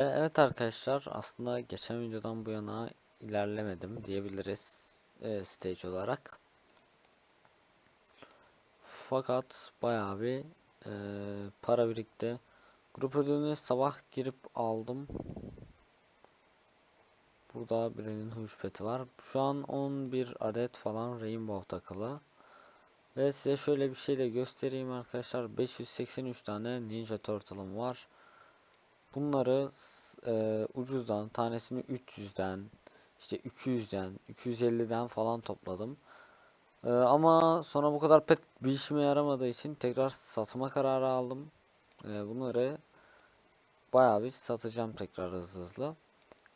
E, Evet arkadaşlar aslında geçen videodan bu yana ilerlemedim diyebiliriz e, stage olarak. Fakat bayağı bir e, para birikti. Grup ödülünü sabah girip aldım. Burada birinin huş peti var. Şu an 11 adet falan rainbow takılı. Ve size şöyle bir şey de göstereyim arkadaşlar. 583 tane ninja turtle'ım var. Bunları e, ucuzdan tanesini 300'den işte 200'den 250'den falan topladım. E, ama sonra bu kadar pet bir işime yaramadığı için tekrar satma kararı aldım. E, bunları bayağı bir satacağım tekrar hızlı hızlı.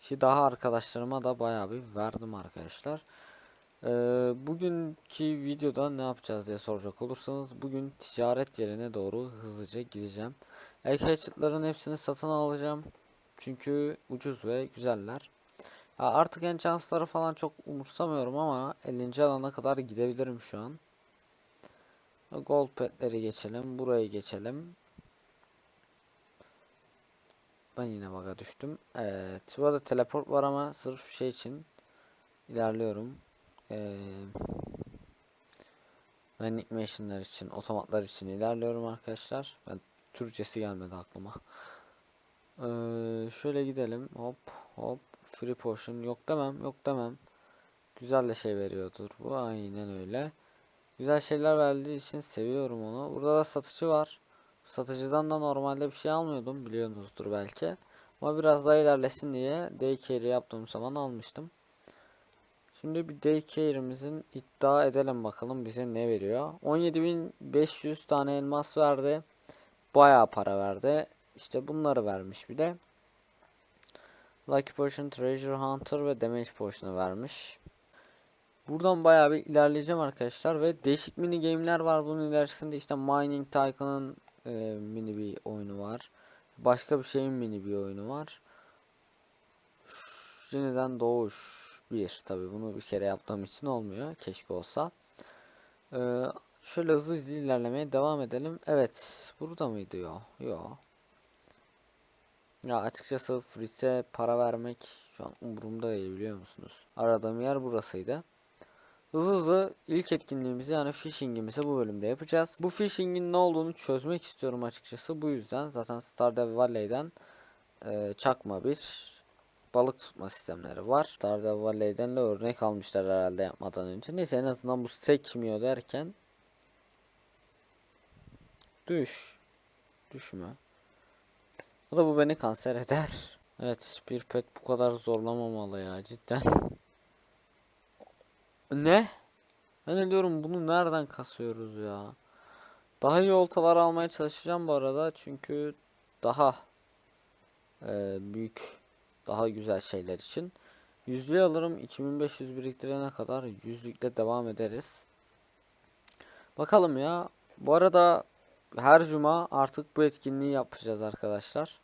Ki daha arkadaşlarıma da bayağı bir verdim arkadaşlar. E, bugünkü videoda ne yapacağız diye soracak olursanız bugün ticaret yerine doğru hızlıca gideceğim. Ek hatchet'ların hepsini satın alacağım. Çünkü ucuz ve güzeller. Ya artık enchansları falan çok umursamıyorum ama 50. alana kadar gidebilirim şu an. Gold petleri geçelim. Burayı geçelim. Ben yine bug'a düştüm. Evet. Burada teleport var ama sırf şey için ilerliyorum. Ee, Vending machine'ler için, otomatlar için ilerliyorum arkadaşlar. Ben Türkçesi gelmedi aklıma. Ee, şöyle gidelim. Hop hop. Free potion. Yok demem. Yok demem. Güzel de şey veriyordur bu. Aynen öyle. Güzel şeyler verdiği için seviyorum onu. Burada da satıcı var. Satıcıdan da normalde bir şey almıyordum. Biliyorsunuzdur belki. Ama biraz daha ilerlesin diye daycare yaptığım zaman almıştım. Şimdi bir daycare'imizin iddia edelim bakalım bize ne veriyor. 17.500 tane elmas verdi. Bayağı para verdi. İşte bunları vermiş bir de. Lucky Potion, Treasure Hunter ve Damage Potion'u vermiş. Buradan bayağı bir ilerleyeceğim arkadaşlar ve değişik mini game'ler var bunun ilerisinde işte Mining Tycoon'un e, mini bir oyunu var. Başka bir şeyin mini bir oyunu var. Ş- Yeniden Doğuş 1 tabi bunu bir kere yaptığım için olmuyor. Keşke olsa. Ee, şöyle hızlı hızlı ilerlemeye devam edelim. Evet. Burada mıydı ya? Yo. Ya açıkçası Fritz'e para vermek şu an umurumda değil biliyor musunuz? Aradığım yer burasıydı. Hızlı hızlı ilk etkinliğimizi yani phishing'imizi bu bölümde yapacağız. Bu phishing'in ne olduğunu çözmek istiyorum açıkçası. Bu yüzden zaten Stardew Valley'den e, çakma bir balık tutma sistemleri var. Stardew Valley'den de örnek almışlar herhalde yapmadan önce. Neyse en azından bu sekmiyor derken düş. Düşme. O da bu beni kanser eder. Evet bir pet bu kadar zorlamamalı ya cidden. Ne? Ben de diyorum bunu nereden kasıyoruz ya? Daha iyi oltalar almaya çalışacağım bu arada çünkü daha e, büyük daha güzel şeyler için. Yüzlüğü alırım 2500 biriktirene kadar yüzlükle devam ederiz. Bakalım ya. Bu arada her cuma artık bu etkinliği yapacağız arkadaşlar.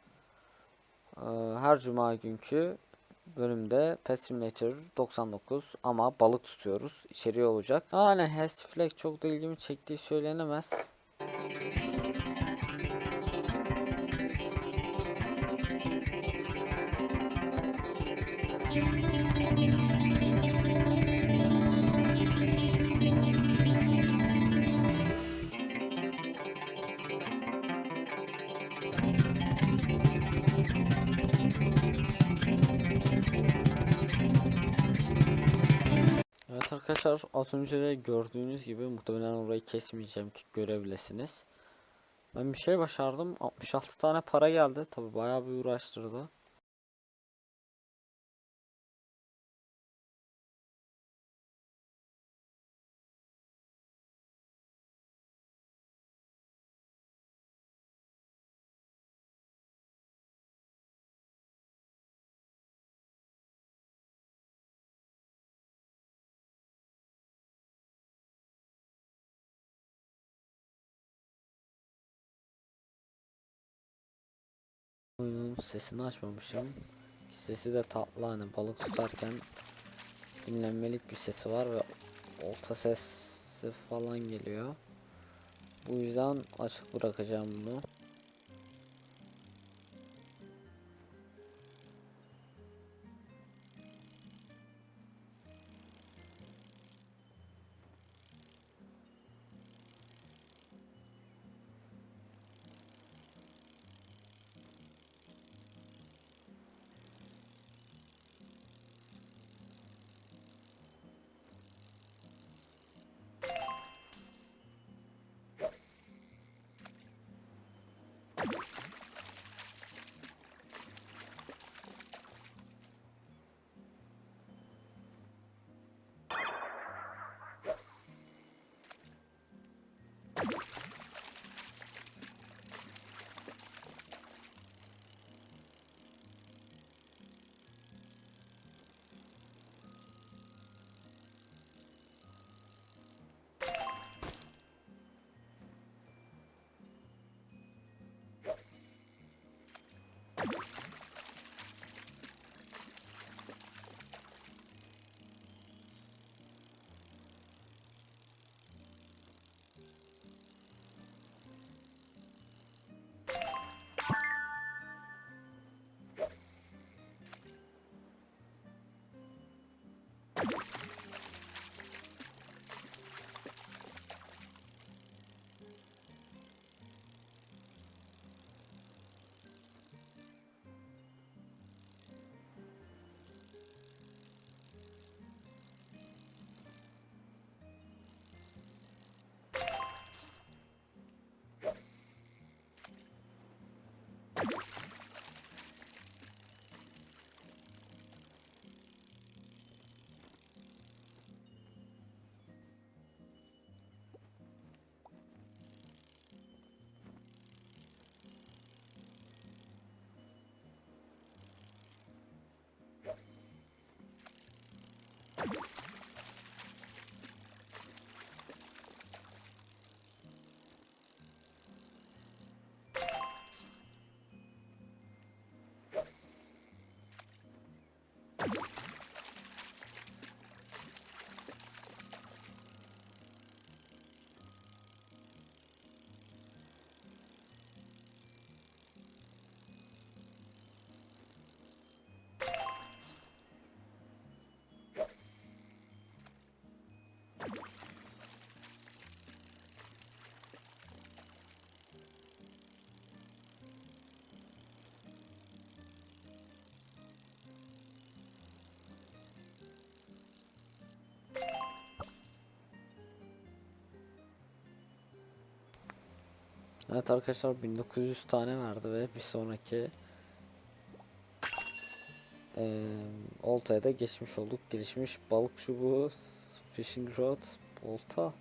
Ee, her cuma günkü bölümde Pet Simulator 99 ama balık tutuyoruz. İçeriği olacak. Yani Hastifleck çok da ilgimi çektiği söylenemez. Arkadaşlar az önce de gördüğünüz gibi muhtemelen orayı kesmeyeceğim ki görebilirsiniz. Ben bir şey başardım. 66 tane para geldi. Tabi bayağı bir uğraştırdı. Oyunun sesini açmamışım. Sesi de tatlı hani balık tutarken dinlenmelik bir sesi var ve olta sesi falan geliyor. Bu yüzden açık bırakacağım bunu. you you you Evet arkadaşlar 1900 tane verdi ve bir sonraki eee oltaya da geçmiş olduk. Gelişmiş balık çubuğu, fishing rod, olta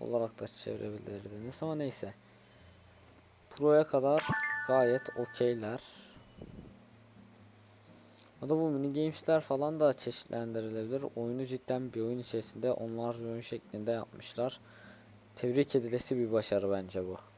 olarak da çevirebilirdiniz ama neyse. Pro'ya kadar gayet okeyler. O da bu mini games'ler falan da çeşitlendirilebilir. Oyunu cidden bir oyun içerisinde onlar oyun şeklinde yapmışlar. Tebrik edilesi bir başarı bence bu.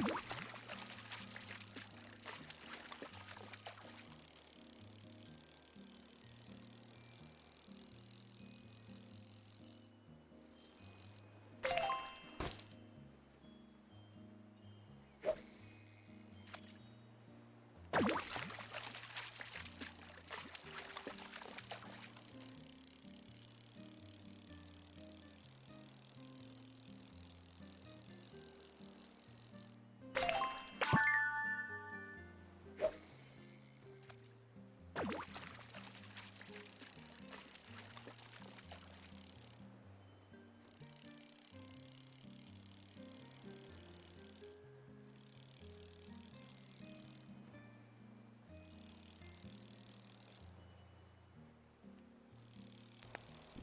you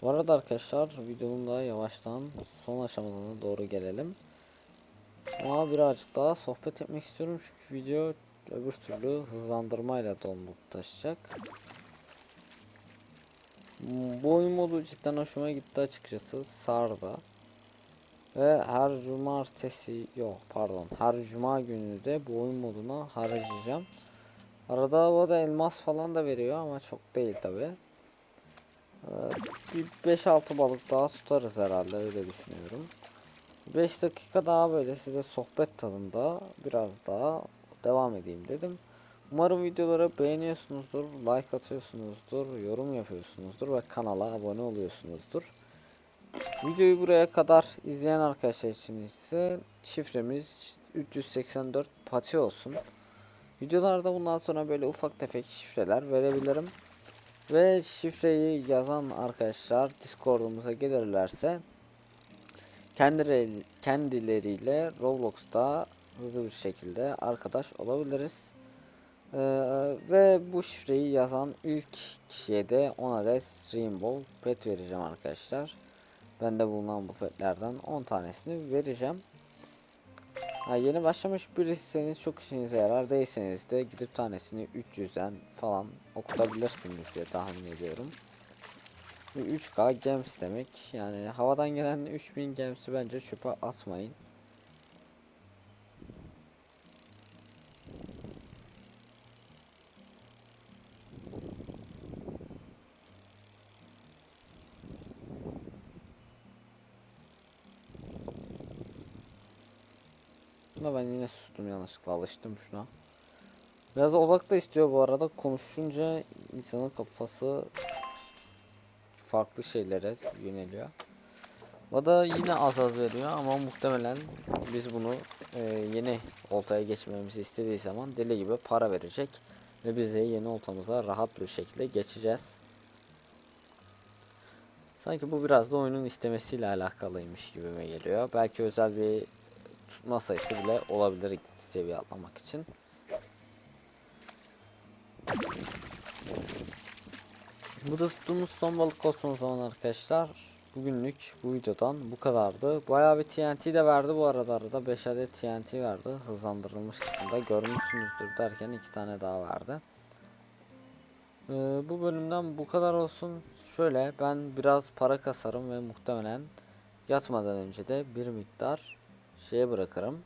Bu arada arkadaşlar videonun da yavaştan son aşamalarına doğru gelelim. Ama birazcık daha sohbet etmek istiyorum çünkü video öbür türlü hızlandırmayla dolmup taşıyacak. Bu oyun modu cidden hoşuma gitti açıkçası sardı. Ve her cumartesi yok pardon her cuma günü de bu oyun moduna harcayacağım. Arada bu da elmas falan da veriyor ama çok değil tabi. Bir 5-6 balık daha tutarız herhalde öyle düşünüyorum. 5 dakika daha böyle size sohbet tadında biraz daha devam edeyim dedim. Umarım videoları beğeniyorsunuzdur, like atıyorsunuzdur, yorum yapıyorsunuzdur ve kanala abone oluyorsunuzdur. Videoyu buraya kadar izleyen arkadaşlar için ise şifremiz 384 pati olsun. Videolarda bundan sonra böyle ufak tefek şifreler verebilirim. Ve şifreyi yazan arkadaşlar Discord'umuza gelirlerse kendileri, kendileriyle Roblox'ta hızlı bir şekilde arkadaş olabiliriz. Ee, ve bu şifreyi yazan ilk kişiye de 10 adet Rainbow Pet vereceğim arkadaşlar. Bende bulunan bu petlerden 10 tanesini vereceğim. Ha, yeni başlamış biriyseniz çok işinize yarar değilseniz de gidip tanesini 300'den falan okutabilirsiniz diye tahmin ediyorum. Bu 3K gems demek. Yani havadan gelen 3000 gemsi bence çöpe atmayın. Buna ben yine sustum yanlışlıkla alıştım şuna. Biraz odak da istiyor bu arada konuşunca insanın kafası farklı şeylere yöneliyor. O da yine az az veriyor ama muhtemelen biz bunu e, yeni oltaya geçmemizi istediği zaman deli gibi para verecek ve biz de yeni oltamıza rahat bir şekilde geçeceğiz. Sanki bu biraz da oyunun istemesiyle alakalıymış gibime geliyor. Belki özel bir tutma sayısı bile olabilir seviye atlamak için. Bu da tuttuğumuz son balık olsun o zaman arkadaşlar. Bugünlük bu videodan bu kadardı. Bayağı bir TNT de verdi bu arada arada 5 adet TNT verdi. Hızlandırılmış kısımda görmüşsünüzdür derken 2 tane daha verdi. Ee, bu bölümden bu kadar olsun. Şöyle ben biraz para kasarım ve muhtemelen yatmadan önce de bir miktar şeye bırakırım.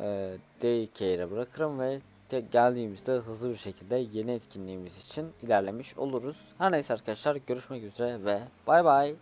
Ee, daycare'e bırakırım ve tek geldiğimizde hızlı bir şekilde yeni etkinliğimiz için ilerlemiş oluruz. Her neyse arkadaşlar görüşmek üzere ve bay bay.